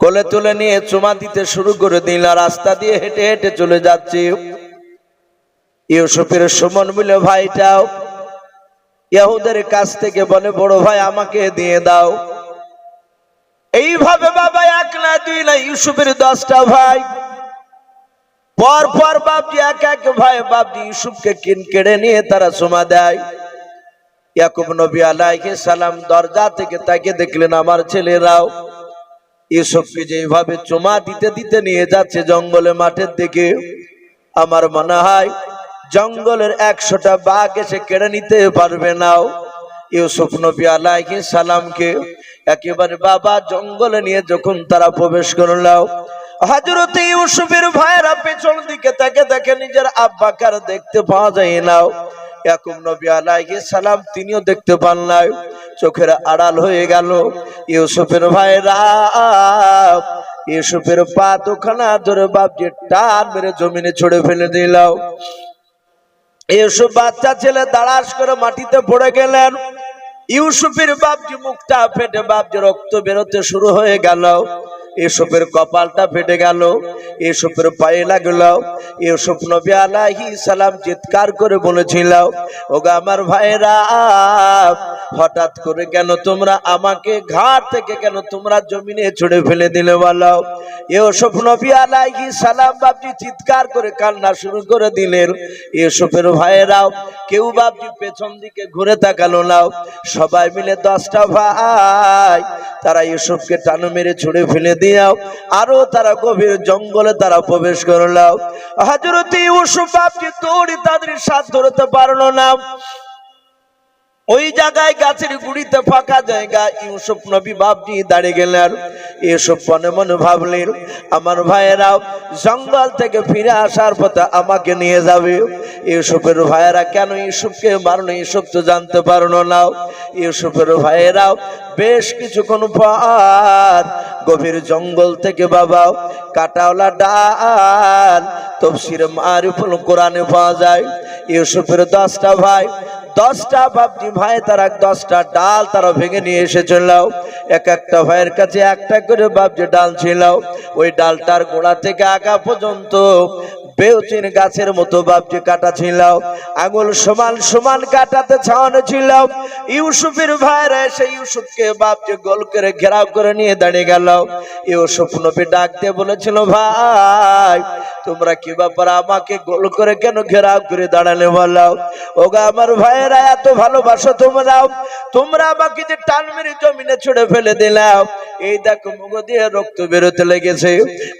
কোলে তুলে নিয়ে চুমা দিতে শুরু করে দিল রাস্তা দিয়ে হেঁটে হেঁটে চলে যাচ্ছে। ইউসুফের সুমন বলে ভাইটাও ইয়াহুদের কাছ থেকে বলে, বড় ভাই, আমাকে দিয়ে দাও। এইভাবে বাবা এক না দুই না, ইউসুফের দশটা ভাই। পর পর বাপজি, এক এক ভাই বাপজি ইউসুফকে কিন কেড়ে নিয়ে তারা সোমা দেয়। ইয়াকুব নবী আলাইকে সালাম দরজা থেকে তাকে দেখলেন, আমার ছেলেরাও ইউসুফকে যেভাবে চুমা দিতে দিতে নিয়ে যাচ্ছে জঙ্গলে মাঠের দিকে, আমার মনে হয় জঙ্গলের একশোটা বাঘ এসে কেড়ে নিতে পারবে নাও ইউসুফ নবী আলাইকে সালামকে একেবারে বাবা জঙ্গলে নিয়ে যখন তারা প্রবেশ করলাও হাজরত ইউসুফের ভাইয়েরা পেছন দিকে তাকে দেখে নিজের আব্বাকার দেখতে পাওয়া যায় নাও ইয়াকুব নবী আলাইহিস সালাম, তিনিও দেখতে পান নাই। চোখের আড়াল হয়ে গেল। ইউসুফের ভাইরা, ইউসুফের পা দুখানা ধরে বাপজি টান মেরে জমিনে ছড়ে ফেলে দিলাও ইউসুফ বাচ্চা ছেলে দাঁড়াস করে মাটিতে পড়ে গেলেন। ইউসুফের বাপজি মুখটা ফেটে বাপজি রক্ত বেরোতে শুরু হয়ে গেল। ইউসুফের কপালটা ফেটে গেল ইউসুফের পায়ে লাগল ইউসুফ নবী আলাইহি সালাম চিৎকার করে বলেছিল, ওগা আমার ভাইরা হঠাৎ করে কেন তোমরা আমাকে ঘাট থেকে কেন তোমরা জমিনে ছুড়ে ফেলে দিলে বলো? ইউসুফ নবী আলাইহি সালাম বাপজি চিৎকার করে কান্না শুরু করে দিলেন। ইউসুফের ভাইয়েরাও কেউ বাপজি পেছন দিকে ঘুরে তাকালো নাও সবাই মিলে দশটা ভাই, তারা ইউসুফকে টানো মেরে ছুড়ে ফেলে দিয়াও, আরও তারা গভীর জঙ্গলে তারা প্রবেশ করলাও হাজরতি ইউসুফ আপনি তোর তাদের সাথ ধরতে পারল না। ওই জায়গায় গাছের গুড়িতে ফাঁকা জায়গা। ইউসুফ নবী বাপজি দাঁড়িয়ে গেলেন। ইউসুফ মনে মনে ভাবলেন, আমার ভাইয়েরাও জঙ্গল থেকে ফিরে আসার পথে আমাকে নিয়ে যাবে। ইউসুফের ভাইয়েরা কেন ইউসুফকে মারলো? ইউসুফ তো জানতে পারল না। ইউসুফের ভাইয়েরাও বেশ কিছুক্ষণ পর গভীর জঙ্গল থেকে বাবা কাটাওলা ডাল, তফসির মারিফুল কোরআনে পাওয়া যায়। ইউসুফের দশটা ভাই, দশটা বাপজি ভাই, তারা দশটা ডাল তারা ভেঙে নিয়ে এসে এসেছিল। এক একটা ভাইয়ের কাছে একটা করে বাপজি ডাল ছিল। ওই ডালটার গোড়া থেকে আগা পর্যন্ত বেউচিন গাছের মতো বাপটি কাটা ছিল আঙুল সমান সমান কাটাতে ছাওয়ানো ছিল ইউসুফের ভাইরা এসে ইউসুফকে বাপটি গোল করে ঘেরাও করে নিয়ে দাঁড়িয়ে গেল। ইউসুফ নবী ডাকতে বলেছিল, ভাই তোমরা কি ব্যাপার আমাকে গোল করে কেন ঘেরাও করে দাঁড়ালে বলো? ওগা আমার ভাইয়েরা, এত ভালোবাসো তোমরাও তোমরা আমাকে যে টান মেরে জমিনে ছুড়ে ফেলে দিলাম এই দেখো মুখ দিয়ে রক্ত বেরোতে লেগেছে।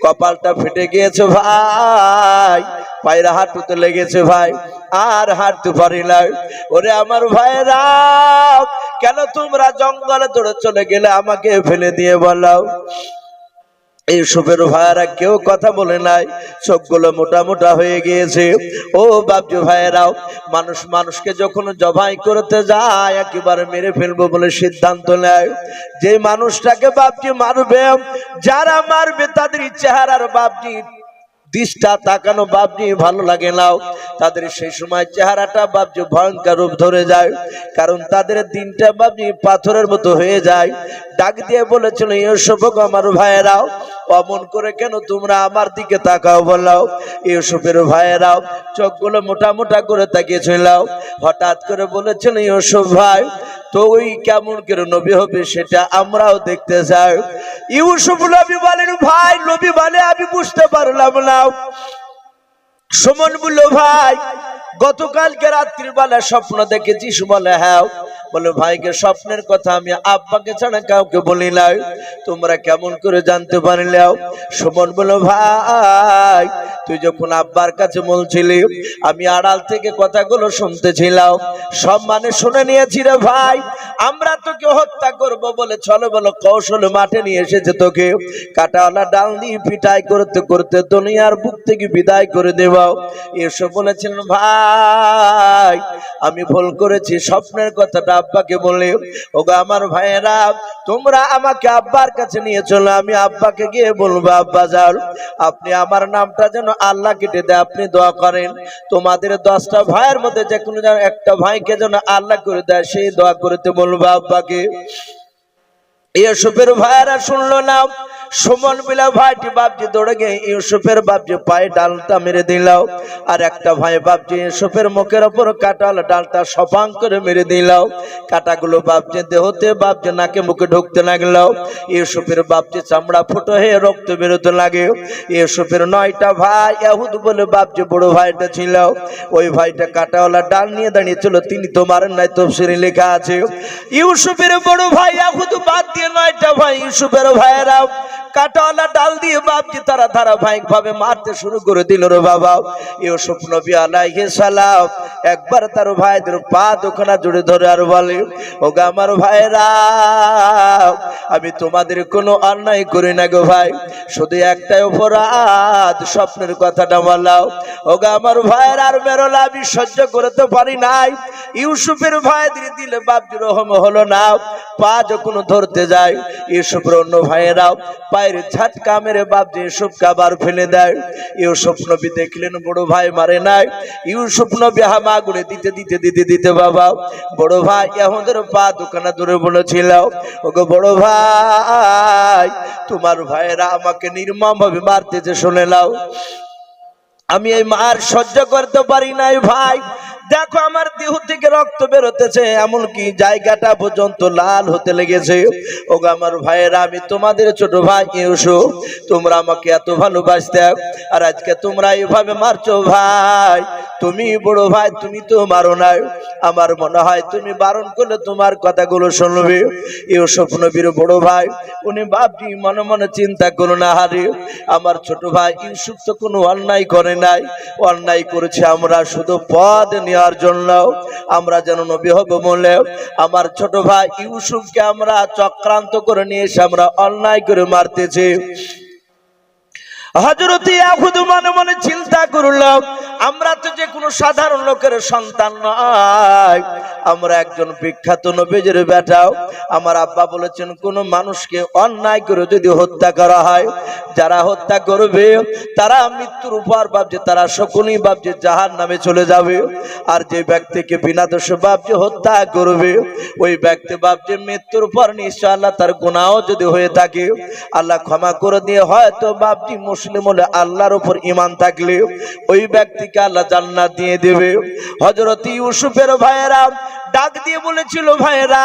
কপালটা ফেটে গিয়েছে ভাই। পায়রা হাঁটুতে লেগেছে ভাই। আর হাঁটতে পারি না। ওরে আমার ভাইয়েরা, কেন তোমরা জঙ্গলে দৌড়ে চলে গেলে আমাকে ফেলে দিয়ে বলাও এই সুপের ভাইয়েরা কেউ কথা বলে নাই, চোখগুলো মোটা মোটা হয়ে গিয়েছে। ও বাবজু ভাইয়েরাও, মানুষ মানুষকে যখন জবাই করতে যায়, একেবারে মেরে ফেলব বলে সিদ্ধান্ত নেয়। যে মানুষটাকে বাপজি মারবে, যারা মারবে তাদের চেহারার বাপজি দিশটা তাকানো বাপজি ভালো লাগে নাও তাদের সেই সময় চেহারাটা বাপজি ভয়ঙ্কর রূপ ধরে যায়, কারণ তাদের দিনটা বাপজি পাথরের মতো হয়ে যায়। ডাক দিয়ে বলেছিল ইউসুফ আমার ভাইয়েরাও অমন করে কেন তোমরা আমার দিকে তাকাও বলাও ইউসুফের ভাইয়েরাও চোখগুলো মোটা মোটা করে তাকিয়ে তাকিয়েছিল হঠাৎ করে বলেছিল, ইউসুফ ভাই, তো ওই কেমন করে নবী হবে সেটা আমরাও দেখতে চাই। ইউসুফ নবী বলেন, ভাই, নবী বলে আমি বুঝতে পারলাম না। সুমন বলল, ভাই গতকালকে রাত্রির বেলা স্বপ্ন দেখেছি বলে হ্যাঁ। বলে, ভাইকে স্বপ্নের কথা আমি আব্বাকে ছাড়া কাউকে বলি নাই। তোমরা কেমন করে জানতে পারলেও সুমন বলো, ভাই, তুই যখন আব্বার কাছে বলছিলি, আমি আড়াল থেকে কথাগুলো শুনতেছিলাম। মানে শুনে নিয়েছি রে ভাই। আমরা তোকে হত্যা করব বলে চলো বলো কৌশল মাঠে নিয়ে এসেছে তোকে। কাটাওয়ালা ডাল দিয়ে পিটাই করতে করতে দুনিয়ার বুক থেকে বিদায় করে দেব। এসব বলেছিলেন, ভাই আমি ভুল করেছি, স্বপ্নের কথাটা আব্বাকে বলে। ওগো আমার ভাইয়েরা, তোমরা আমাকে আব্বার কাছে নিয়ে চলো, আমি আব্বাকে গিয়ে বলব, আব্বা যাও আপনি আমার নামটা যেন আল্লাহ কেটে দেয়, আপনি দোয়া করেন। তোমাদের দশটা ভাইয়ের মধ্যে যে কোনো যেন একটা ভাইকে যেন আল্লাহ করে দেয়, সেই দোয়া করতে বলব আব্বাকে। ইউসুফের ভাইয়েরা শুনলো না সুমন বিলা ভাইটি বাপজি দৌড়ে গিয়ে ইউসুফের বাপজি পায়ে ডালটা মেরে দিল। আর একটা ভাই বাপজি ইউসুফের মুখের ওপর কাটাল ডালটা সপাং করে মেরে দিল। কাটাগুলো বাপজি দেহতে, বাপজি নাকে মুখে ঢুকতে লাগল। ইউসুফের বাপজি চামড়া ফুটো হয়ে রক্ত বেরোতে লাগে। ইউসুফের নয়টা ভাই ইয়াহুদ বলে বাপজি বড় ভাইটা ছিল। ওই ভাইটা কাটাওয়ালা ডাল নিয়ে দাঁড়িয়ে দাঁড়িয়েছিল, তিনি তো মারেন নাই তফসিরে লেখা আছে। ইউসুফের বড় ভাই ইয়াহুদ বাদ দিয়ে নয়টা ভাই ইউসুফের ভাইয়েরা ডাল দিয়ে তারা ধারাবাহিক ভাবে মারতে শুরু করে দিল রে বাবা। ইউসুফ নবী সালাম একবার তার ভাইদের পা জুড়ে ধরে আর বলে আমার ভাইরা আমি তোমাদের কোনো অন্যায় করি না গো ভাই। শুধু একটাই অপরাধ, স্বপ্নের কথাটা বলাও। ওগা আমার ভাইয়ের, আর বেরোলা আমি সহ্য করতে পারি নাই। ইউসুফের ভাইদের দিলে বাপজি রহম হলো না। পা যখন ধরতে যায়, ইউসুফের অন্য ভাইয়েরাও পায়ের ঝাটকা মেরে বাপ যে এসব কাবার ফেলে দেয় ইউসুফ নবী দেখলেন বড় ভাই মারে নাই। ইউসুফ নবী হামা গুড়ে দিতে দিতে দিতে দিতে বাবা। বড় ভাই আমাদের পা দোকানা ধরে বলেছিল, ওগো বড় ভাই, তোমার ভাইয়েরা আমাকে নির্মম ভাবে মারতেছে, শুনে নাও। আমি এই মার সহ্য করতে পারি নাই ভাই। দেখো আমার দেহ থেকে রক্ত বেরোতেছে, এমনকি জায়গাটা পর্যন্ত লাল হতে লেগেছে। ও আমার ভাইয়েরা, আমি তোমাদের ছোট ভাই এসো তোমরা আমাকে এত ভালোবাসতে, আর আজকে তোমরা এইভাবে মারছো ভাই। তুমি বড় ভাই, তুমি তো মারো নাই। আমার মনে হয় তুমি বারণ করলে তোমার কথাগুলো শুনবে। ইউসুফ নবীর বড় ভাই, উনি বাপটি মনে মনে চিন্তা করো না হারে আমার ছোট ভাই ইউসুফ তো কোনো অন্যায় করে নাই অন্যায় করেছে আমরা, শুধু পদ নেওয়ার জন্য। আমরা যেন নবী হব বলে আমার ছোট ভাই ইউসুফকে আমরা চক্রান্ত করে নিয়ে এসে আমরা অন্যায় করে মারতেছি। হজরত ইয়াহুদ মনে মনে চিন্তা করলাম আমরা তো যে কোনো সাধারণ লোকের সন্তান নয়। আমরা একজন বিখ্যাত নবীজের বেটাও আমার আব্বা বলেছেন, কোন মানুষকে অন্যায় করে যদি হত্যা করা হয়, যারা হত্যা করবে, তারা মৃত্যুর উপর ভাবছে, তারা সকলেই ভাবছে জাহার নামে চলে যাবে। আর যে ব্যক্তিকে বিনা দোষে ভাবছে হত্যা করবে, ওই ব্যক্তি ভাবছে মৃত্যুর পর নিশ্চয় আল্লাহ তার গুণাও যদি হয়ে থাকে, আল্লাহ ক্ষমা করে দিয়ে হয়তো বাপটি মুসলিম হলে আল্লাহর উপর ইমান থাকলে ওই ব্যক্তিকে আল্লাহ জান্নাত দিয়ে দেবে। হজরত ইউসুফের ভাইয়েরা ডাক দিয়ে বলেছিল, ভাইয়েরা,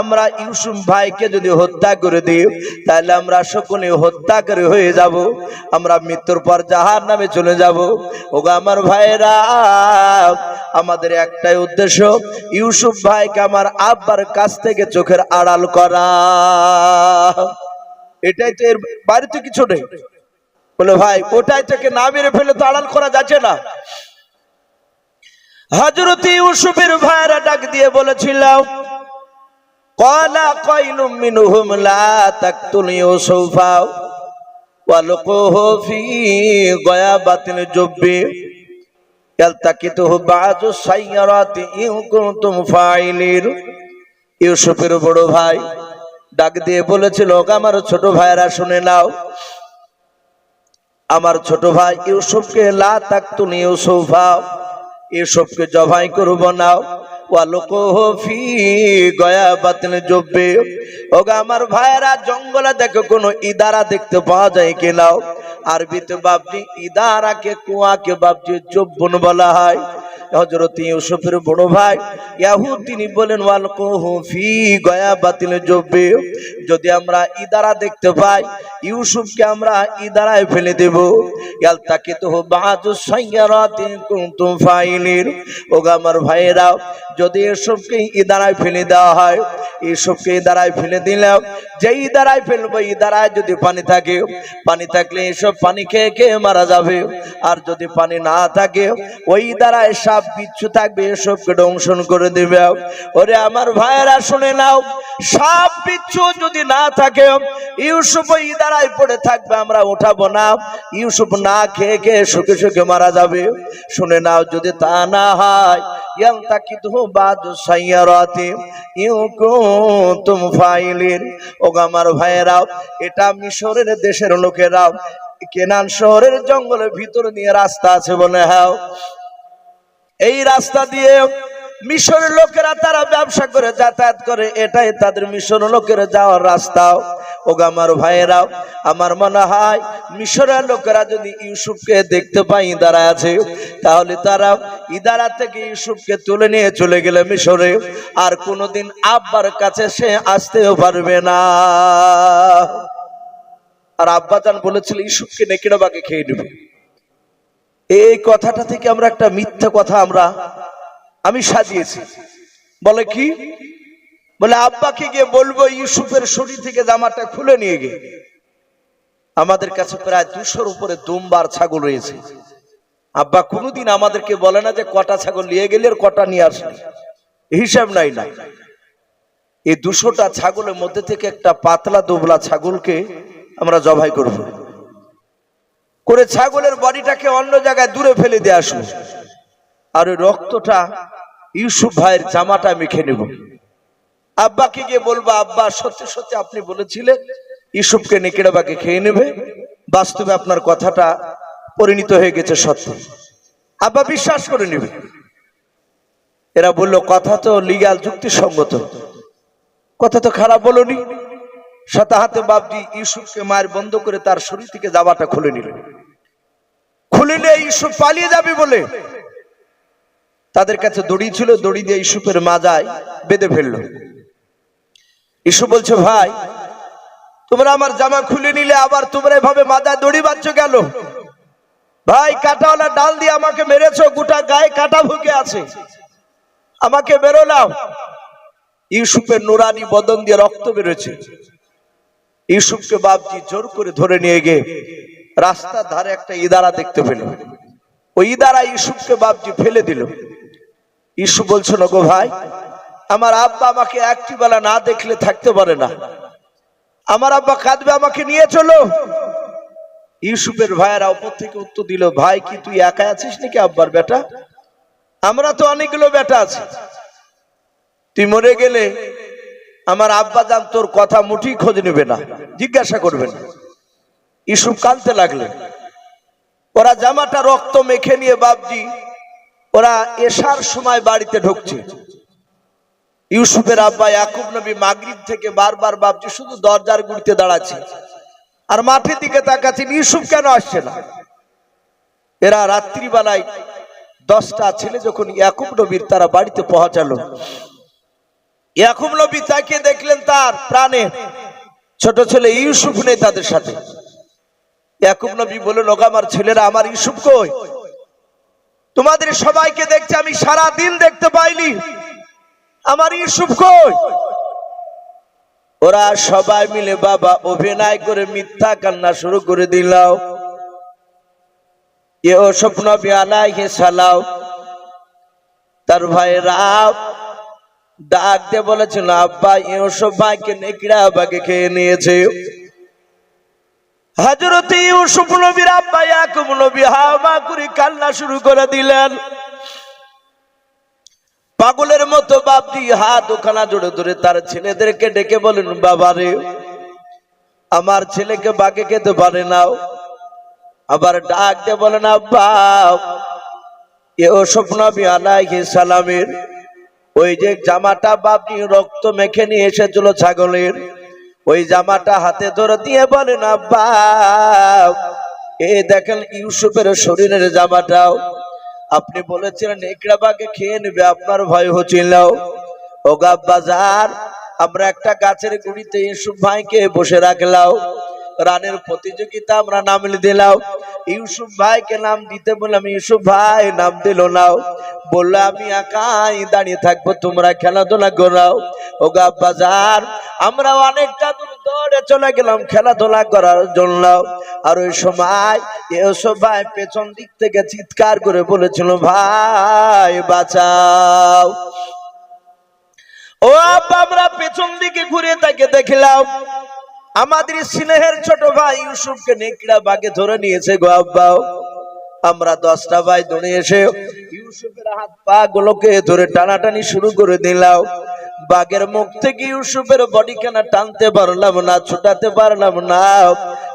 আমরা ইউসুফ ভাইকে যদি হত্যা করে দিই, তাহলে আমরা সকলে হত্যা করে হয়ে যাব। আমরা মৃত্যুর পর জাহার নামে চলে যাব। ওগো আমার ভাইয়েরা, আমাদের একটাই উদ্দেশ্য, ইউসুফ ভাইকে আমার আব্বার কাছ থেকে চোখের আড়াল করা। এটাই তো এর বাড়িতে কিছু নেই। বলে, ভাই ওটাই থেকে না মেরে ফেলে তো আড়াল করা যাচ্ছে না। হজরত ইউসুফের ভাইরা ডাক দিয়ে বলেছিল কলা ইউসুফের বড় ভাই ডাক দিয়ে বলেছিল আমার ছোট ভাইরা শুনে নাও আমার ছোট ভাই ইউসুফকে, লা তাকতুন ইউসুফা, ইউসুফকে জবাই করব না। আমার ভাইয়েরা, জঙ্গলে দেখো কোনো ইদারা দেখতে পাওয়া যায় কিনাও আরবিতে বাপটি ইদারাকে কুয়াকে বাপটি জব্বন বলা হয়। হজরত ইউসুফের বড় ভাই ইয়াহু তিনি বলেন ওয়ালকুহু ফি গয়াবাতিল জব্বে। যদি আমরা ইদারা দেখতে পাই, ইউসুফকে আমরা ইদারায় ফেলে দেব। ইয়ালতাকে তো বাজু রাতে কুন্তুম ফাইলিন। ওগা আমার ভাইয়েরা যদি ইউসুফকে ইদারায় ফেলে দেওয়া হয় ইউসুফকে ইদারায় ফেলে দিলাম যে ইদারায় ফেলব ইদারায় যদি পানি থাকে, পানি থাকলে এসব পানি খেয়ে খেয়ে মারা যাবে। আর যদি পানি না থাকে, ওই দ্বারায় সাপ বিচ্ছু থাকবে, এসবকে দংশন করে দেবে। ওরে আমার ভাইয়েরা, শুনে নাও সাপ বিচ্ছু যদি না থাকে, ইউসুফ ওই দ্বারায় পড়ে থাকবে, আমরা উঠাবো না। ইউসুফ না খেয়ে খেয়ে সুখে সুখে মারা যাবে। শুনে নাও, যদি তা না হয় ইয়ালতাকিতহু বাদু সাইয়ারাতি ইউকুতুম ফাইলিন। ও আমার ভাইয়েরাও এটা মিশরের দেশের লোকেরাও কেনান শহরের জঙ্গলের ভিতর নিয়ে রাস্তা আছে বলে হ্যাঁ। এই রাস্তা দিয়ে মিশরের লোকেরা তারা ব্যবসা করে, যাতায়াত করে, এটাই তাদের মিশর লোকেরা যাওয়ার রাস্তা। ওগা আমার ভাইয়েরাও আমার মনে হয় মিশরের লোকেরা যদি ইউসুফকে দেখতে পাই ইদারা আছে, তাহলে তারা ইদারা থেকে ইউসুফকে তুলে নিয়ে চলে গেলে মিশরে। আর কোনোদিন আব্বার কাছে সে আসতেও পারবে না। আর আব্বাজান বলেছিল, ইউসুফকে নেকিড়া বাগে খেয়ে নেবে। এই কথাটা থেকে আমরা একটা মিথ্যা কথা আমরা আমি সাজিয়েছি। বলে কি? বলে, আব্বাকে গিয়ে বলব, ইউসুফের শরীর থেকে জামাটা খুলে নিয়ে গিয়ে। আমাদের কাছে প্রায় দুশোর উপরে দুমবার ছাগল রয়েছে। আব্বা কোনোদিন আমাদেরকে বলে না যে কটা ছাগল নিয়ে গেলে কটা নিয়ে আসলে হিসাব নাই না। এই দুশোটা ছাগলের মধ্যে থেকে একটা পাতলা দোবলা ছাগলকে আমরা জবাই করব। করে ছাগলের বডিটাকে অন্য জায়গায় দূরে ফেলে দিয়ে আসব। আর ওই রক্তটা ইউসুফ ভাইয়ের জামাটা মেখে নেব। আব্বাকে গিয়ে বলব, আব্বা, সত্যি সত্যি আপনি বলেছিলেন, ইউসুফকে নেকেড়াবাকে খেয়ে নেবে। বাস্তবে আপনার কথাটা পরিণত হয়ে গেছে সত্য। আব্বা বিশ্বাস করে নেবে। এরা বলল, কথা তো লিগাল, যুক্তিসঙ্গত। কথা তো খারাপ বলনি। শতাহাতে বাবজি ইউসুফকে মায়ের বন্ধ করে তার শরীর থেকে জামাটা খুলে নিলেন। খুলিলে ইউসুফ পালিয়ে যাবে বলে তাদের কাছে দড়ি ছিল, দড়ি দিয়ে ইউসুফের মাজায় বেঁধে ফেলল। ইসু বলছে, ভাই, তোমরা আমার জামা খুলে নিলে, আবার তোমরা এভাবে মাজায় দড়ি বাঁধছ গেল ভাই, কাটাওয়ালা ডাল দিয়ে আমাকে মেরেছো, গোটা গায়ে কাটা ভুকে আছে। আমাকে বেরোলাম ইউসুফের নুরানি বদন দিয়ে রক্ত বেরোছে ইউসুফকে বাপজি জোর করে ধরে নিয়ে গিয়ে রাস্তার ধারে একটা ইদারা দেখতে পেল। ওই ইদারা ইউসুফকে বাপজি ফেলে দিল। ইসু বলছো না গো ভাই, আমার আব্বা আমাকে একটি বেলা না দেখলে থাকতে পারে না। আমার আব্বা কাঁদবে, আমাকে নিয়ে চলো। ইউসুফের ভাইয়েরা উপর থেকে উত্তর দিল, ভাই, কি তুই একা আছিস নাকি আব্বার বেটা? আমরা তো অনেকগুলো বেটা আছি। তুই মরে গেলে আমার আব্বা যান, তোর কথা মুঠি খোঁজ নেবে না। জিজ্ঞাসা করবে না ইসুফ কাঁদতে লাগলে। ওরা জামাটা রক্ত মেখে নিয়ে বাবজি ওরা এসার সময় বাড়িতে ঢুকছে। ইউসুফের আব্বা ইয়াকুব নবী মাগরিব থেকে বারবার বাবজি শুধু দরজার গুড়িতে দাঁড়াচ্ছে। আর মাঠের দিকে তাকাচ্ছেন ইউসুফ কেন আসছে না? এরা রাত্রিবেলায় দশটা ছেলে যখন ইয়াকুব নবীর তারা বাড়িতে পৌঁছালো। ইয়াকুব নবী তাকে দেখলেন তার প্রাণে ছোট ছেলে ইউসুফ নেই তাদের সাথে। ইয়াকুব নবী বললেন, ওগা আমার ছেলেরা, আমার ইউসুফ কই? তোমাদের সবাইকে দেখছে, আমি সারা দিন দেখতে পাইনি। আমার ইউসুফ কই? ওরা সবাই মিলে বাবা অভিনয় করে মিথ্যা কান্না শুরু করে দিলাও। এ ও স্বপ্ন বিয়ালাইহে সালাও তার ভাই রাও ডাক দিয়ে বলেছিল, আব্বা ইউসুফ ভাইকে নেকড়া বাগে খেয়ে নিয়েছে। হজরত ইউসুফ নবীর আব্বা ইয়াকুব নবী হাওয়া করে কান্না শুরু করে দিলেন। পাগলের মতো বাপটি হাত ওখানা জোরে ধরে তার ছেলেদেরকে ডেকে বলেন, বাবারে, আমার ছেলেকে বাগে খেতে পারে নাও আবার ডাক দিয়ে বলেন, আব্বা, এ ও স্বপ্ন আলাইহিস সালামের ওই যে জামাটা বাপটি রক্ত মেখে নিয়ে এসেছিল ছাগলের ওই জামাটা হাতে ধরে দিয়ে বলেন, আব্বা, এ দেখেন ইউসুফের শরীরের জামাটাও। আপনি বলেছিলেন একরাবাকে খেয়ে নেবে, আপনার ভয় হচ্ছিল। ওগা বাজার আমরা একটা গাছের গুড়িতে ইউসুফ ভাইকে বসে রাখলাম। রানের প্রতিযোগিতা আমরা নাম দিলাম। ইউসুফ ভাইকে নাম দিতে বললাম, ইউসুফ ভাই, নাম দিল নাও বলল, আমি একাই দাঁড়িয়ে থাকব, তোমরা খেলাধুলা করাও। ও বাজার আমরা অনেকটা দূর দৌড়ে চলে গেলাম খেলাধুলা করার জন্য। আর ওই সময় ইউসুফ ভাই পেছন দিক থেকে চিৎকার করে বলেছিল, ভাই, বাঁচাও। ও আব্বা, আমরা পেছন দিকে ঘুরে তাকে দেখলাম। আমাদের স্নেহের ছোট ভাই ইউসুফকে নেকড়া বাগে ধরে নিয়েছে গো আব্বাও আমরা দশটা ভাই ধরে এসে ইউসুফের হাত পা গুলোকে ধরে টানাটানি শুরু করে দিলাম। বাঘের মুখ থেকে ইউসুফের বডি কেনা টানতে পারলাম না, ছুটাতে পারলাম না।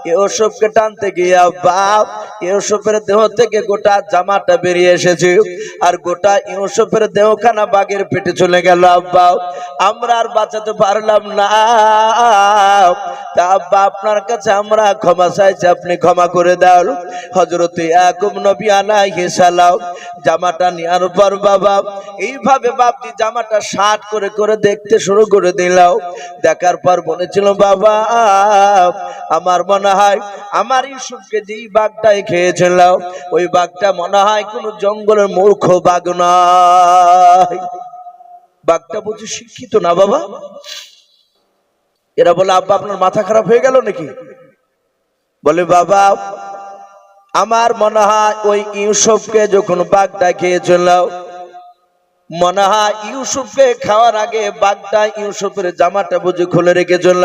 ইউসুফকে টানতে গিয়া বাপ ইউসুফের দেহ থেকে গোটা জামাটা বেরিয়ে এসেছে আর গোটা ইউসুফের দেহখানা বাঘের পেটে চলে গেল। আব্বা, আমরা আর বাঁচাতে পারলাম না। তা আব্বা, আপনার কাছে আমরা ক্ষমা চাইছি, আপনি ক্ষমা করে দাও হজরতে ইয়াকুব নবী আলাইহিস সালাম জামাটা নেওয়ার পর বাবা, এইভাবে বাপটি জামাটা শার্ট করে করে দেখতে শুরু করে দিলাও। দেখার পর বলেছিল বাবা, আমার মনে হয় আমার ইউসুফকে যেই বাঘটাই খেয়েছিল ওই বাঘটা মনে হয় কোন জঙ্গলের মূর্খ বাঘ নয়। বাঘটা বুঝি শিক্ষিত না বাবা? এরা বলে, আব্বা, আপনার মাথা খারাপ হয়ে গেল নাকি? বলে, বাবা, আমার মনে হয় ওই ইউসুফকে যখন বাঘটা খেয়েছিল মনে হয় ইউসুফকে খাওয়ার আগে বাঘটা ইউসুফের জামাটা বুঝে খুলে রেখেছিল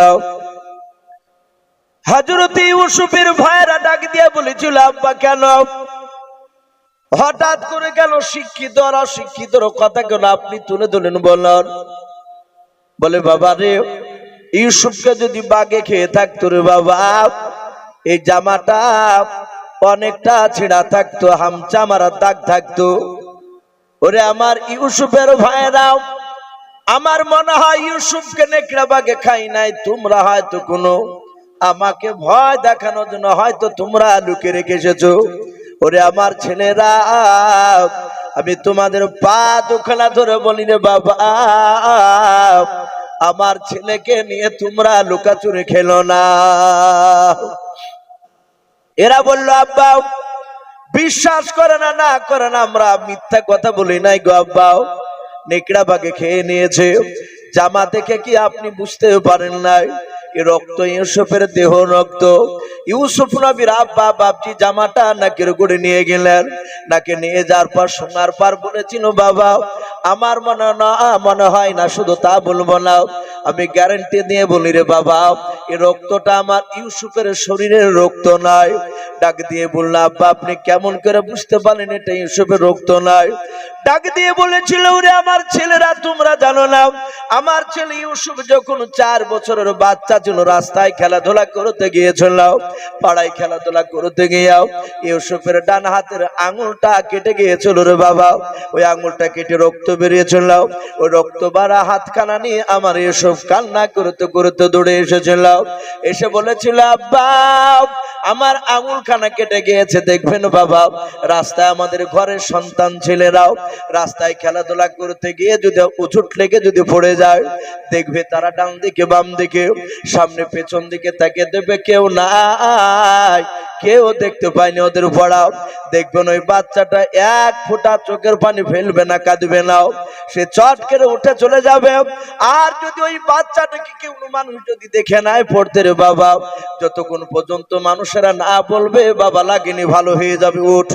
হাজরত ইউসুফের ভাইরা ডাক দিয়ে বলেছিল, আব্বা, কেন? হঠাৎ করে কেন শিক্ষিত আর অশিক্ষিতর কথা কেন আপনি তুলে ধরেন বললেন বলে, বাবা রে, ইউসুফকে যদি বাগে খেয়ে থাকতো রে বাবা, এই জামাটা অনেকটা ছিঁড়া থাকতো, হামচা মারা দাগ থাকতো। ওরে আমার ইউসুফের ভাইরাও আমার মনে হয় ইউসুফকে নেকড়া বাগে খাই নাই, তোমরা হয়তো কোনো আমাকে ভয় দেখানোর জন্য হয়তো তোমরা লুকে রেখে এসেছ। ওরে আমার ছেলেরা, আমি তোমাদের পা দুখানা ধরে বলি রে বাবা, আমার ছেলেকে নিয়ে তোমরা লুকাচুরি খেলো না। এরা বলল, আব্বা বিশ্বাস করে না না করে না, আমরা মিথ্যা কথা বলি নাই গো নেকড়া বাগে খেয়ে নিয়েছে। জামা দেখে কি আপনি বুঝতে পারেন নাই? এ রক্ত ইউসুফের দেহ রক্ত। ইউসুফ নবীর আব্বা বাপজি জামাটা নাকের করে নিয়ে গেলেন। নাকে নিয়ে যাওয়ার পর সোনার পার বলেছিল, বাবা, আমার মনে না, মনে হয় না, শুধু তা বলব না। আমি গ্যারান্টি দিয়ে বলি রে বাবা এই রক্তটা আমার ইউসুফের শরীরের রক্ত নয় ডাক দিয়ে বললাম আব্বা, আপনি কেমন করে বুঝতে পারেন এটা ইউসুফের রক্ত নয় ডাক দিয়ে বলেছিল, ওরে আমার ছেলেরা, তোমরা জানো না, আমার ছেলে ইউসুফ যখন চার বছরের বাচ্চা ছিল রাস্তায় খেলাধুলা করতে গিয়েছিল পাড়ায় খেলাধুলা করতে গিয়েও ইউসুফের ডান হাতের আঙুলটা কেটে গিয়েছিল রে বাবা। ওই আঙুলটা কেটে রক্ত বেরিয়েছিল ওই রক্ত বাড়া হাতখানা নিয়ে আমার ইউসুফ কান্না করতে করতে দৌড়ে এসেছিল এসে বলেছিল, আব্বা, আমার আঙুলখানা কেটে গিয়েছে, দেখবেন বাবা, রাস্তায় আমাদের ঘরের সন্তান ছেলেরাও রাস্তায় খেলাধুলা করতে গিয়ে যদি উচুট লেগে যদি পড়ে যায়, দেখবে তারা ডান দিকে বাম দিকে সামনে পেছন দিকে তাকে দেবে কেউ নাই। কেউ দেখতে পায়নি ওদের পড়াও দেখবেন ওই বাচ্চাটা এক ফোঁটা চোখের পানি ফেলবে না, কাঁদবে না। সে চট করে উঠে চলে যাবে। আর যদি ওই বাচ্চাটাকে কেউ মানুষ যদি দেখে নাই পড়তে রে বাবা, যতক্ষণ পর্যন্ত মানুষেরা না বলবে, বাবা লাগেনি, ভালো হয়ে যাবে, উঠ।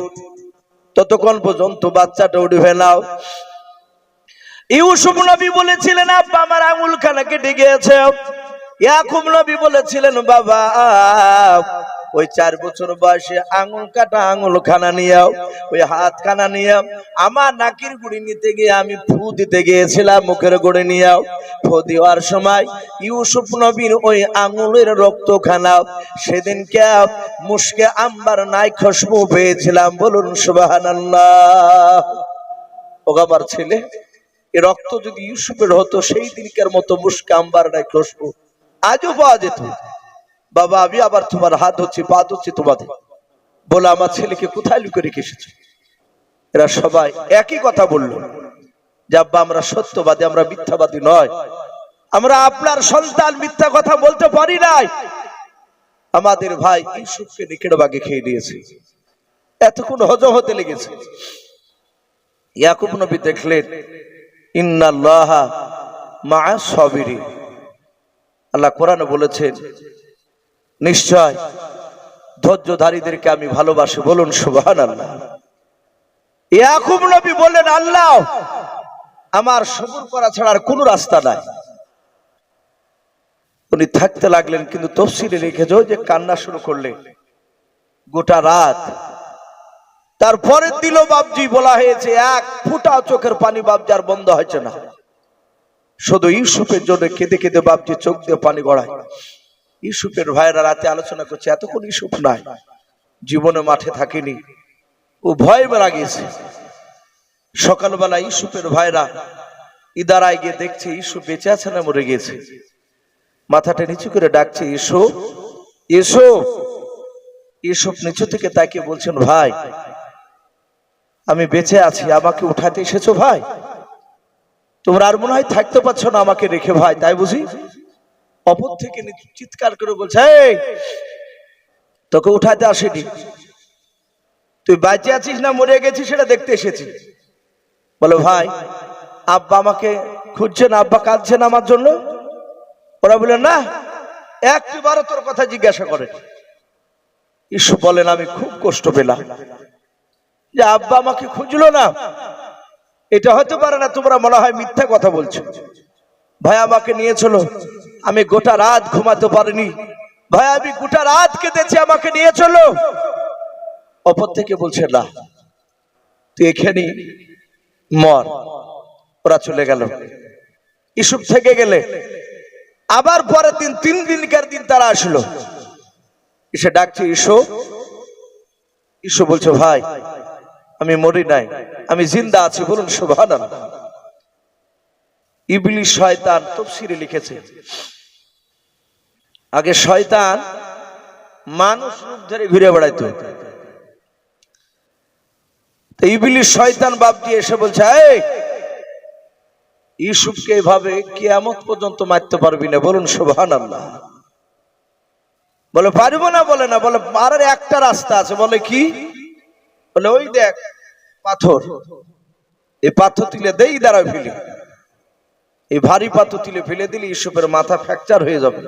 ততক্ষণ পর্যন্ত বাচ্চাটা উঠবে নাও ইউসুফ নবী বলেছিলেন, আব্বা, আমার আঙুল খানা কেটে গিয়েছে ইয়াকুব নবী বলেছিলেন, বাবা, ওই চার বছর বয়সে আঙুল কাটা আঙুল খানা নিয়ে ওই হাত খানা নিয়ে আমার নাকির গুড়ি নিতে গিয়ে আমি ফু দিতে গিয়েছিলাম, মুখের গুড়ি নিয়ে ফু দেওয়ার সময় ইউসুফ নবীর ওই আঙুলের রক্ত খানা সেদিনকে মুশকে আম্বার নাই খুশবু পেয়েছিলাম, বলুন সুবহানাল্লাহ। ও আমার ছেলে, এ রক্ত যদি ইউসুফের হতো, সেই দিনকার মতো মুশকে আম্বার নাই খুশবু আজও পাওয়া যেত। বাবা, আমি আবার তোমার হাত হচ্ছে পা হচ্ছে তোমাদের। বলে আমার ছেলেকে কোথায় লুকে রেখে এসেছ? এরা সবাই একই কথা বলল। যে আব্বা, আমরা সত্যবাদী, আমরা মিথ্যাবাদী নয়। আমরা আপনার সন্তান, মিথ্যা কথা বলতে পারি নাই। আমাদের ভাই ইউসুফকে নিকেট বাগে খেয়ে নিয়েছে। এতক্ষণ হজম হতে লেগেছে। ইয়াকুব নবী দেখলেন, ইন্নাল্লাহ মা সবিরি আল্লাহ কোরআনে বলেছেন, নিশ্চয় ধৈর্যধারীদেরকে আমি ভালোবাসি, বলুন সুবহান আল্লাহ ইয়াকুব নবী বললেন, আল্লাহ, আমার সবুর করা ছাড়া আর কোনো রাস্তা নাই। উনি থাকতে লাগলেন, কিন্তু তফসিলে লিখেছ যে কান্না শুরু করলেন গোটা রাত। তারপরে দিল বাবজি বলা হয়েছে, এক ফুটা চোখের পানি বাবজার বন্ধ হয়েছে না। শুধু ইউসুফের জন্য কেঁদে কেঁদে বাপজি চোখ দিয়ে পানি গড়ায়। ইউসুফের ভাইরা রাতে আলোচনা করছে, এতক্ষণ ইউসুফ নাই, জীবনে মাঠে থাকেনি, ও ভয় মারা গেছে সকালবেলা ইউসুফের ভাইরা ইদারায় গিয়ে দেখছে ইসু বেঁচে আছে না মরে গেছে মাথাটা নিচু করে ডাকছে ইসু ইসু ইসুফ নিচু থেকে তাকে বলছেন, ভাই, আমি বেঁচে আছি, আমাকে উঠাতে এসেছ ভাই? তোমরা আর মনে হয় থাকতে পারছ না আমাকে রেখে ভাই, তাই বুঝি? অপর থেকে চিৎকার করে বলছে তোকে উঠাতে আসেনি। তুই বাঁচে আছিস না, মরে গেছিস সেটা দেখতে এসেছি। বলো, ভাই, আব্বা আমাকে খুঁজছেন আব্বা কাঁদছেন আমার জন্য? ওরা বললেন না একটি বারো তোর কথা জিজ্ঞাসা করে ঈশ্বর বলেন, আমি খুব কষ্ট পেলাম। যে আব্বা আমাকে খুঁজলো না এটা হতে পারে না, তোমরা মনে হয় মিথ্যা কথা বলছো। ভাই, আমাকে নিয়ে চলো। আমি গোটা রাত ঘুমাতে পারিনি। ভাই, আমি গোটা রাত কেঁদেছি, আমাকে নিয়ে চলো। অপর থেকে বলছে, না, তুই এখানে মর। ওরা চলে গেল। ইসুফ থেকে গেলে। আবার পরের দিন, তিন দিনকার দিন তারা আসলো। এসে ডাকছে, ইসো। ইসো বলছে, ভাই আমি মরি নাই, আমি জিন্দা আছি বলুন সুভান ইবলি শয়তান তফসিরে লিখেছে, আগে শয়তান মানুষ রূপ ধরে ঘুরে বেড়াইতো। ইবলি শয়তান বাপ দিয়ে এসে বলছে, এই, ইউসুফকে এভাবে কিয়ামত পর্যন্ত মারতে পারবি না, বলুন সুবহান বলে, পারব না, বলে না, বলে, মারার একটা রাস্তা আছে। বলে, কি? বলে, ওই দেখ, পাথর। এই পাথর তুলে দেই দাঁড়ায় ফেলি। এই ভারী পাথর তুলে ফেলে দিলে ইউসুফের মাথা ফ্র্যাকচার হয়ে যাবে।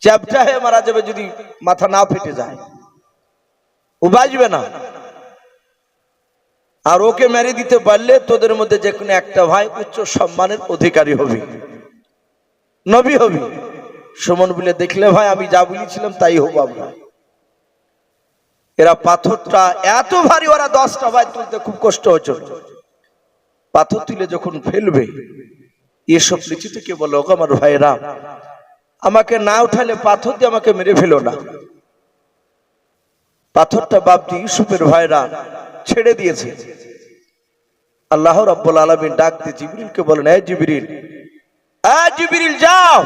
চ্যাপটা হয়ে মারা যাবে যদি মাথা না ফেটে যায়। ও বাঁচবে না। আর ওকে মেরে দিতে পারলে তোদের মধ্যে যে কোনো একটা ভাই উচ্চ সম্মানের অধিকারী হবে। নবী হবি। সুমন বলে, দেখলে ভাই, আমি যা বলেছিলাম তাই হব আমরা। এরা পাথরটা এত ভারী, ওরা দশটা ভাই তুলতে খুব কষ্ট হচ্ছিল পাথর তুলে যখন ফেলবে, এসব নিচু থেকে বলো আমার ভাইরা আমাকে না উঠালে পাথর দিয়ে আমাকে মেরে ফেলো না। পাথরটা বাপজি ইউসুফের ভাইরা ছেড়ে দিয়েছে। আল্লাহ রাব্বুল আলামিন ডাক দিয়ে জিবরিলকে বলেন এই জিবরিল জিবরিল, যাও।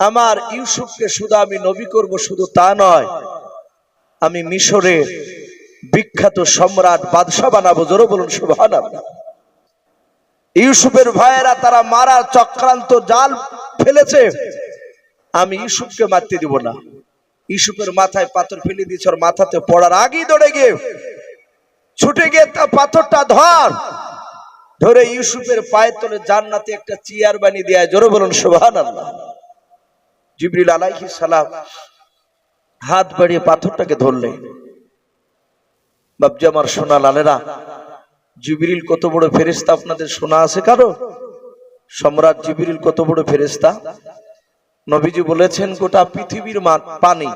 আমার ইউসুফকে শুধু আমি নবী করব, শুধু তা নয় আমি মিশরের বিখ্যাত সম্রাট বাদশাহ বানাবো, জোরে বলুন, সুবহানাল্লাহ। ইউসুফের ভাইয়েরা তারা মারা চক্রান্ত জাল ফেলেছে। আমি ইউসুফকে মারতে দিব না। ইউসুফের মাথায় পাথর ফেলে দিয়েছে, ওর মাথাতে পড়ার আগেই দৌড়ে গিয়ে। ছুটে গিয়ে তা পাথরটা ধর। ধরে ইউসুফের পায়ের তলে জান্নাতে একটা চেয়ার বানিয়ে দেয়, জোরে বলুন আল্লাহ জিবরিল সালাম হাত বাড়িয়ে পাথরটাকে ধরলে। বাবজি আমার সোনা লালেরা, জিবরিল কত বড় ফেরেস্তা আপনাদের শোনা আছে কারও? সম্রাট জিবরিল কত বড় ফেরেস্তা নবীজি বলেছেন, গোটা পৃথিবীর পানি,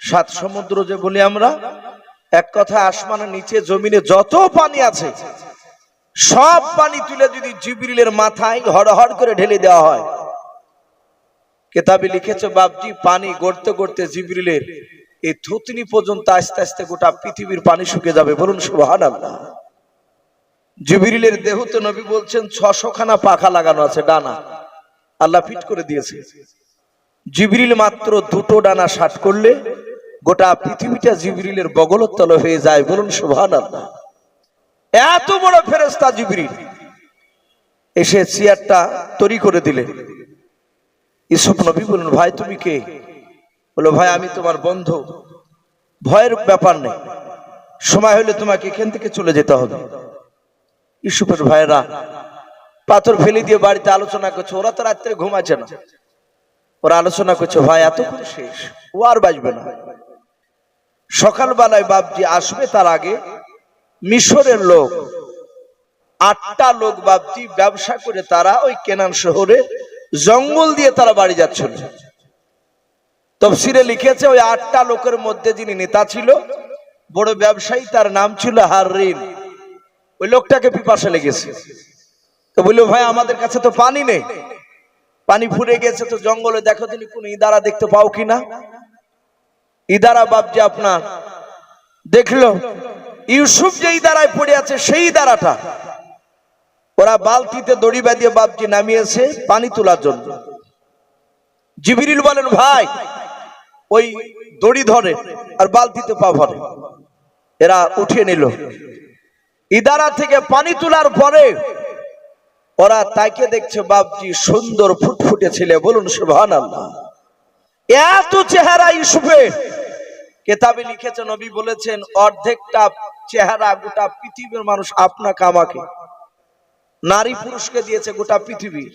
সাত সমুদ্র যে বলি আমরা, এক কথা আসমানের নিচে, জমিনে যত পানি আছে, সব পানি তুলে যদি জিবরিলের মাথায় হড়হড় করে ঢেলে দেওয়া হয় কেতাবে লিখেছে, বাপজি, পানি গড়তে গড়তে জিবরিলের এই থুতনি পর্যন্ত আস্তে আস্তে গোটা পৃথিবীর পানি শুকে যাবে। বলুন সুবহান আল্লাহ জিবরিলের দেহতে নবী বলছেন ছশো খানা পাখা লাগানো আছে, ডানা। আল্লাহ ফিট করে দিয়েছে। জিবরিল মাত্র দুটো ডানা শাট করলে গোটা পৃথিবীটা জিবরিলের বগলের তলে হয়ে যায়। বলুন সুবহান আল্লাহ এত বড় ফেরেস্তা জিবরিল এসে চেয়ারটা তৈরি করে দিলে ইসুফ নবী বলুন ভাই, তুমি কে? বলো ভাই, আমি তোমার বন্ধু। ভয়ের ব্যাপার নেই। সময় হলে তোমাকে এখান থেকে চলে যেতে হবে। ইসুফের ভাইরা পাথর ফেলে দিয়ে বাড়িতে আলোচনা করছে। ওরা তো রাত্রে ঘুমাচ্ছে না। ওরা আলোচনা করছে, ভাই, এত শেষ। ও আর বাজবে না। সকালবেলায় বাপজি আসবে তার আগে মিশরের লোক, আটটা লোক বাপজি ব্যবসা করে তারা ওই কেনান শহরে জঙ্গল দিয়ে তারা বাড়ি যাচ্ছিল তফসিরে লিখেছে, ওই আটটা লোকের মধ্যে যিনি নেতা ছিল, বড় ব্যবসায়ী, তার নাম ছিল হারিন ওই লোকটাকে পিপাসা লেগেছে। তো বলল, ভাই, আমাদের কাছে তো পানি নেই। পানি ফুরে গেছে তো জঙ্গলে, দেখো তুমি কোন ইদারা দেখতে পাও কিনা ইদারা বাপজি আপনার দেখল, ইউসুফ যে ইদারায় পড়ে আছে, সেই ইদারাটা ওরা বালতিতে দড়ি বাঁধিয়ে বাপজি নামিয়েছে পানি তোলার জন্য। জিবিরিল বলেন, ভাই, ওই দড়ি ধরে আর বালতিতে পা ভরে। এরা উঠিয়ে নিল। ইদারা থেকে পানি তোলার পরে ওরা তাকে দেখছে, বাপজি, সুন্দর ফুটফুটে ছেলে, বলুন আল্লাহ এত চেহারা ইউসুফের কেতাবে লিখেছেন নবী বলেছেন, অর্ধেকটা চেহারা গোটা পৃথিবীর মানুষ আপনাকে, আমাকে। নারী পুরুষকে দিয়েছে গোটা পৃথিবীর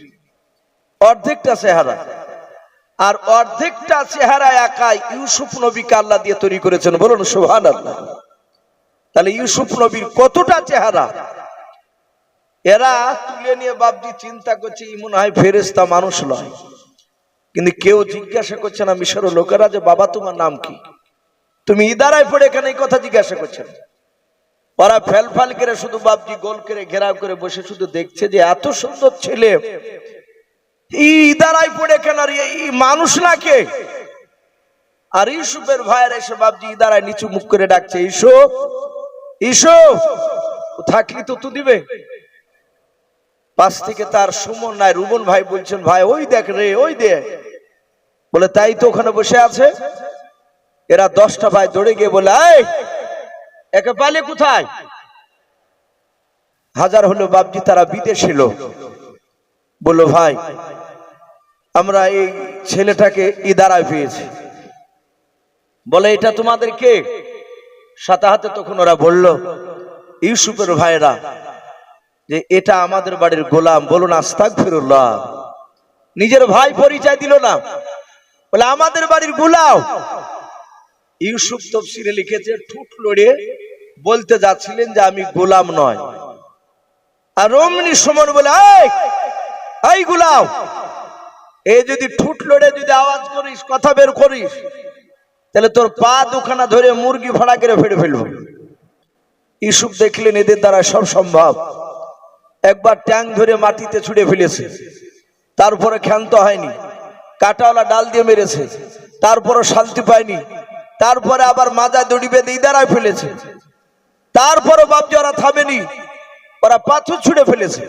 অর্ধেকটা চেহারা। আর অর্ধেকটা চেহারা একাই ইউসুফ নবীকে আল্লাহ দিয়ে তৈরি করেছেন। বলুন সুবহান আল্লাহ তাহলে ইউসুফ নবীর কতটা চেহারা? এরা তুলে নিয়ে বাপজি চিন্তা করছে ই মনে হয় ফেরেস্তা মানুষ নয়। কিন্তু কেউ জিজ্ঞাসা করছে না, মিশরের লোকেরা যে বাবা, তোমার নাম কি? তুমি ইদারায় পড়ে এখানে এই কথা জিজ্ঞাসা করছেন ওরা ফেল ফাল করে শুধু বাপজি গোল করে ঘেরাও করে বসে শুধু দেখছে যে এত সুন্দর ছেলে। ইদারায় পড়ে কেন আর এই মানুষ না কে আর ইসুফের ভাইয়ের এসে বাপজি ইদারায় নিচু মুখ করে ডাকছে ইসুফ ইসুফ থাকলি তো তু দিবে? পাশ থেকে তার সুমন নাই, রুবন ভাই বলছেন, ভাই, ওই দেখ রে, ওই দেখ। বলে, তাই তো ওখানে বসে আছে? এরা দশটা ভাই দৌড়ে গিয়ে বলে, এই একে পালে কোথায়? হাজার হলো বাপজি, তারা বিদেশে লোক। বলল, ভাই, আমরা এই ছেলেটাকে ইদারায় পেয়েছি। বলে, এটা তোমাদের কে? সাথে হাতে তখন ওরা বলল, ইউসুফের ভাইরা যে এটা আমাদের বাড়ির গোলাম। বলুন আস্তাক ফিরুল্লাহ নিজের ভাই পরিচয় দিল না। বলে, আমাদের বাড়ির গোলাম। ইউসুফ তফসিরে লিখেছে, ঠুট লড়ে বলতে যাচ্ছিলেন যে আমি গোলাম নয়। আর রমনি সমন বলে, এই গোলাম এই যদি ঠুট লড়ে যদি আওয়াজ করিস, কথা বের করিস, তাহলে তোর পা দুখানা ধরে মুরগি ভাড়া করে ফেড়ে ফেলব। ইউসুফ দেখলেন এদের দ্বারা সব সম্ভব। একবার ট্যাং ধরে মাটিতে ছুড়ে ফেলেছে। তারপরে ক্ষান্ত হয়নি। কাটাওয়ালা ডাল দিয়ে মেরেছে। তারপরে শান্তি পায়নি। তারপরে আবার মাজা দড়ি বেঁধে ইদারায় ফেলেছে। তারপরে বাপজি ওরা থামেনি, ওরা পাথর ছুড়ে ফেলেছে।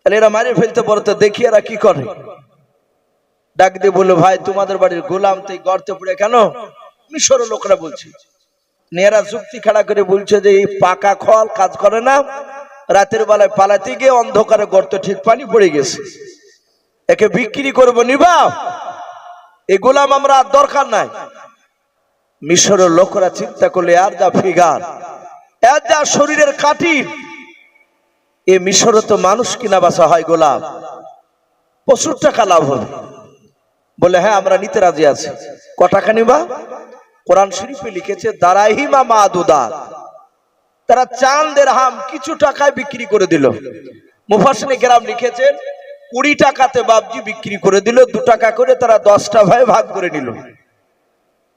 তাহলে এরা মারে ফেলতে পড়তে দেখি এরা কি করে। ডাক দিয়ে বলল, ভাই, তোমাদের বাড়ির গোলাম তো গর্তে পড়ে কেন? মিশর লোকরা বলছে নেরা যুক্তি খাড়া করে বলছে যে এই পাকা খল কাজ করে না, রাতের বেলায় পালাতে গিয়ে অন্ধকারে গর্ত ঠিক পানি পড়ে গেছে। একে বিক্রি করব নিবা এই গোলাম আমরা দরকার নাই। মিশরের লোকরা চিন্তা করলে, আর যা ফিগার। এর যা শরীরের কাটির এ মিশরে তো মানুষ কিনা বাসা হয় গোলাম। প্রচুর টাকা লাভ হবে। বলে হ্যাঁ আমরা নিতে রাজি আছি। ক টাকা নিবা? কোরআন শরীফে লিখেছে দারাহিমা মা দুদা তারা চাঁদের হাম কিছু টাকায় বিক্রি করে দিল। মুফাসনে গ্রাম লিখেছেন কুড়ি টাকাতে বাবজি বিক্রি করে দিল, দু টাকা করে তারা দশটা ভাই ভাগ করে নিল।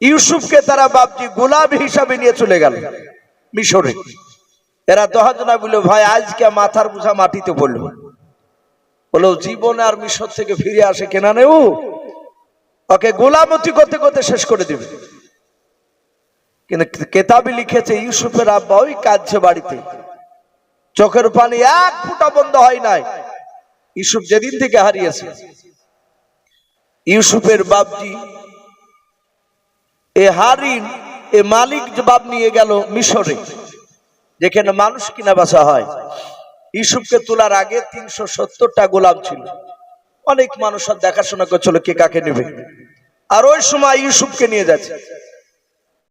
ইউসুফকে তারা বাবজি গোলাপ হিসাবে নিয়ে চলে গেল। মিশরে। এরা দহাজনা বলল, ভাই, আজকে মাথার বুঝা মাটিতে পড়ল। বলো জীবন আর মিশর থেকে ফিরে আসে কেনা নেও ওকে গোলামতি করতে করতে শেষ করে দিবে। কিন্তু কেতাবি লিখেছে, ইউসুফের আব্বা ওই কাঁদছে বাড়িতে। চোখের পানি এক ফুটা বন্ধ হয় নাই। ইউসুফ যেদিন থেকে হারিয়েছে। ইউসুফের বাপজি, এ হারিন এ মালিক জবাব নিয়ে গেল মিশরে, যেখানে মানুষ কিনা বাসা হয়। ইসুফকে তোলার আগে তিনশো সত্তরটা গোলাম ছিল। অনেক মানুষ দেখাশোনা করছিল কে কাকে নেবে। আর ওই সময় ইউসুফকে নিয়ে যাচ্ছে।